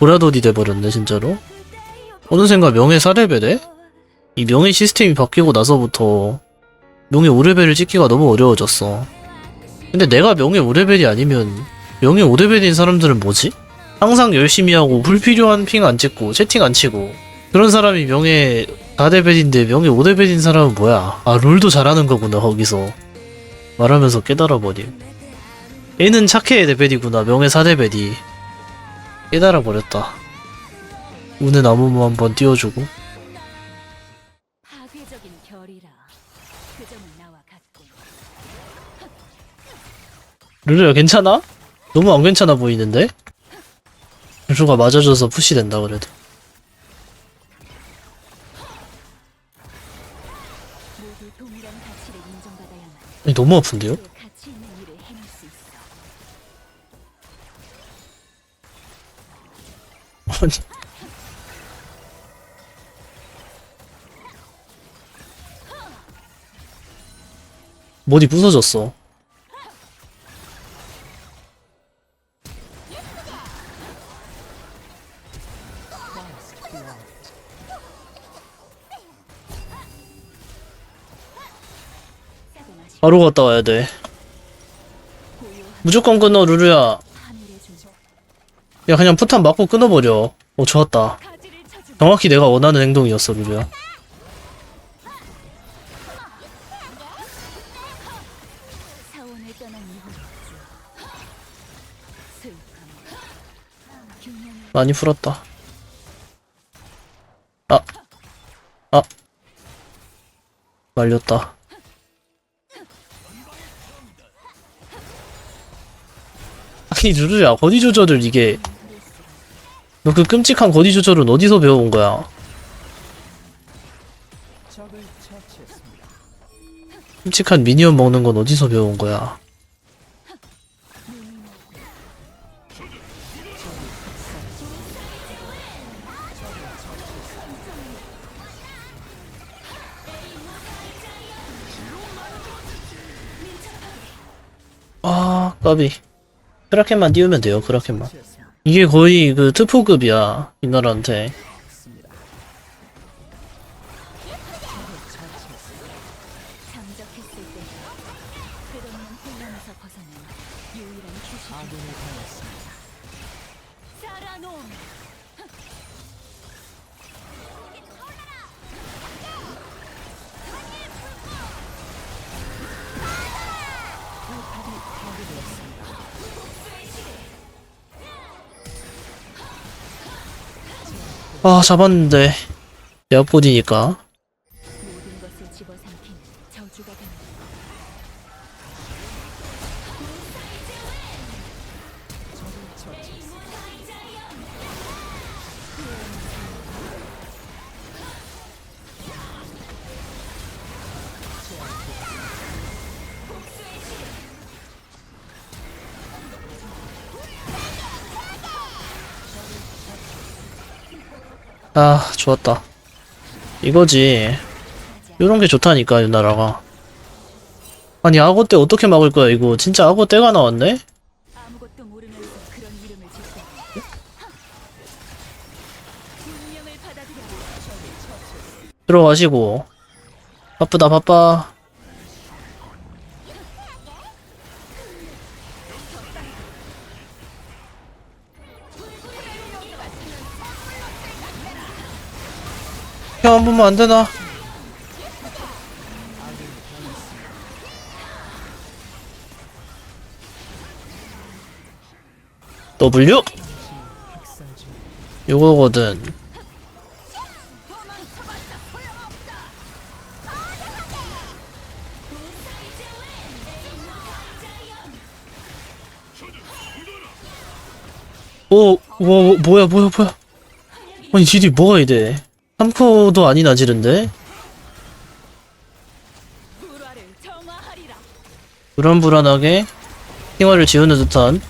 보라돌이 돼버렸네 진짜로? 어느샌가 명예 4레벨에? 이 명예 시스템이 바뀌고 나서부터 명예 5레벨을 찍기가 너무 어려워졌어. 근데 내가 명예 5레벨이 아니면 명예 5레벨인 사람들은 뭐지? 항상 열심히 하고 불필요한 핑 안 찍고 채팅 안 치고. 그런 사람이 명예 4레벨인데 명예 5레벨인 사람은 뭐야? 아 롤도 잘하는 거구나 거기서. 말하면서 깨달아버림 얘는 착해 레벨이구나 명예 4레벨이 깨달아 버렸다. 운의 나무모 한번 띄워주고 결이라 그. 르르야 괜찮아? 너무 안 괜찮아 보이는데? 르르가 맞아줘서 푸시 된다 그래도 가치를 인정받아야만 아니, 너무 아픈데요? 아니 머리 부서졌어. 바로 갔다 와야 돼. 무조건 끊어 루루야 야 그냥 포탄 맞고 끊어버려. 어 좋았다. 정확히 내가 원하는 행동이었어 균형을 많이 풀었다. 아. 아. 말렸다. 아니 루루야 거리 조절을 이게 너 그 끔찍한 거리 조절은 어디서 배워온 거야? 끔찍한 미니언 먹는 건 어디서 배워온 거야? 아 까비. 크라켄만 띄우면 돼요 크라켄만 이게 거의 그 트포급이야 이 나라한테 아 잡았는데. 약보디니까. 모든 것을 집어삼키는 저주가 된다 아 좋았다. 이거지. 요런 게 좋다니까 이 나라가. 아니 악어 때 어떻게 막을 거야 이거? 진짜 악어 때가 나왔네? 들어가시고. 바쁘다 바빠 형 한 번만 안 되나? W 요거거든 오, 와, 뭐야, 뭐야, 뭐야. 아니, 딜이 뭐가 이래. 3코도 아닌 아지른데? 불안불안하게 희화를 지우는 듯한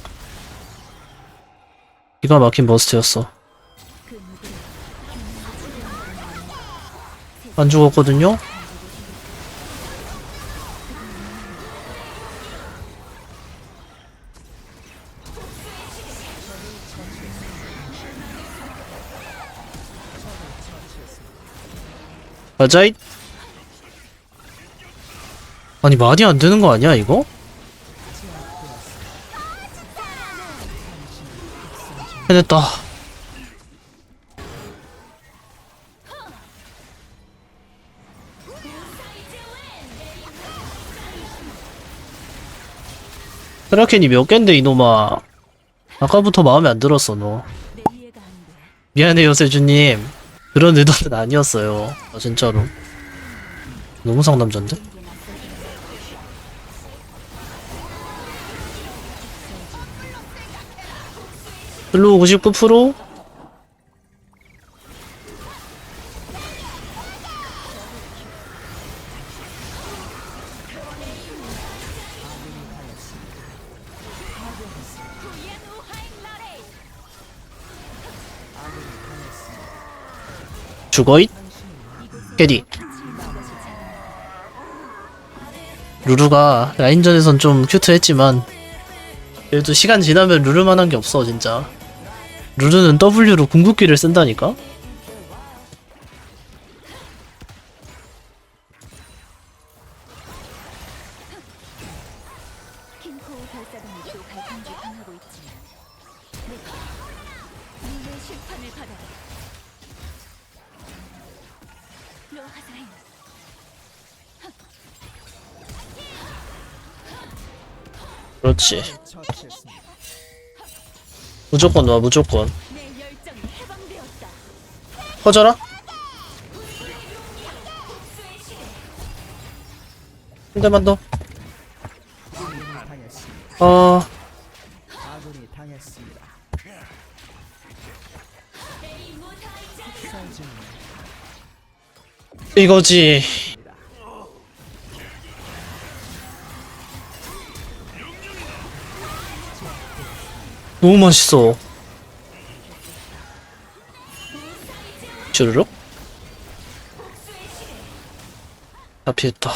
기가 막힌 버스트였어 안 죽었거든요? 가자잇! 아니 많이 안 되는 거 아니야 이거? 해냈다 크라켄이 몇 갠데 이놈아 아까부터 마음에 안 들었어 너. 미안해요 세주님 그런 의도는 아니었어요. 아 진짜로. 너무 낯설긴 슬로우 99% 죽어잇 캐디 루루가 라인전에선 좀 큐트했지만 그래도 시간 지나면 루루만한 게 없어 진짜 루루는 W로 궁극기를 쓴다니까? 그렇지. 무조건 와 무조건. 퍼져라? 한 대만 더. 어... 이거지 너무 맛있어. 주르륵 다 피했다.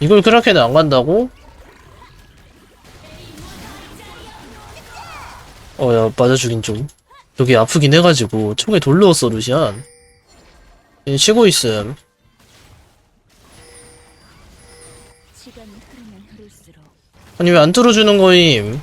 이걸 그렇게는 안 간다고? 어야 맞아 죽인 좀 여기 아프긴 해가지고. 총에 돌 넣었어 루시안. 얘 쉬고 있음 시간이 흐르면 흐를수록 아니 왜안 뚫어주는 거임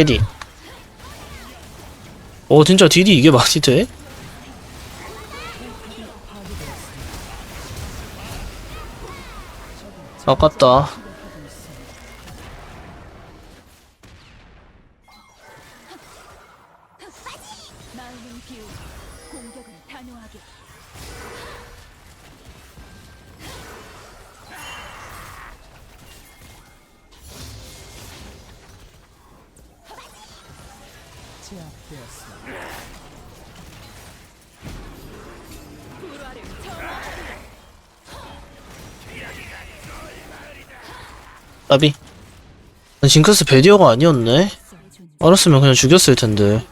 힘. 캐디 어 진짜 딜이 이게 많이 돼? 아깝다 되었습니다. 나비 난 징크스 베디어가 아니었네 알았으면 그냥 죽였을 텐데.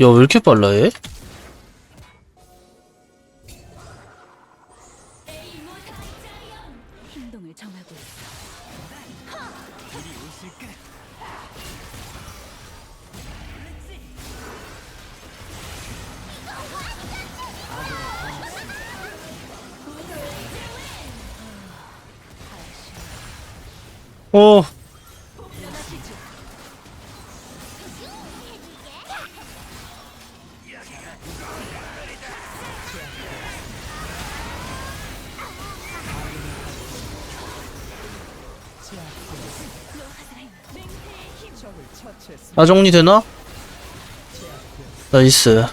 야 왜 이렇게 빨라 얘? 어. 나 정리 되나? 나이스.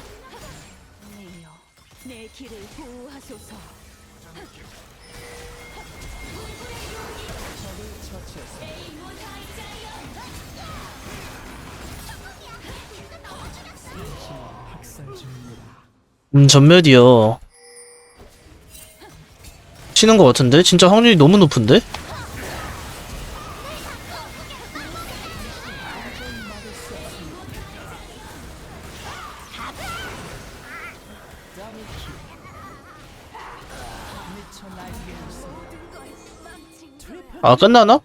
음 전멸이요 치는 것 같은데? 진짜 확률이 너무 높은데? 아 끝나나?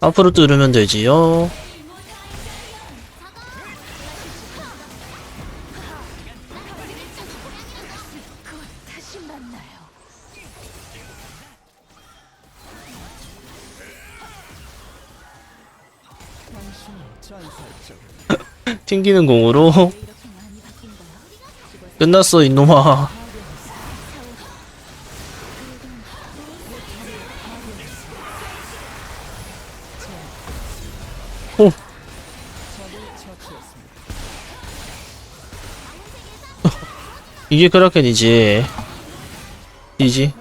앞으로 뚫으면 되지요 튕기는 공으로? 끝났어 이놈아. 이게 크라켄이지 이지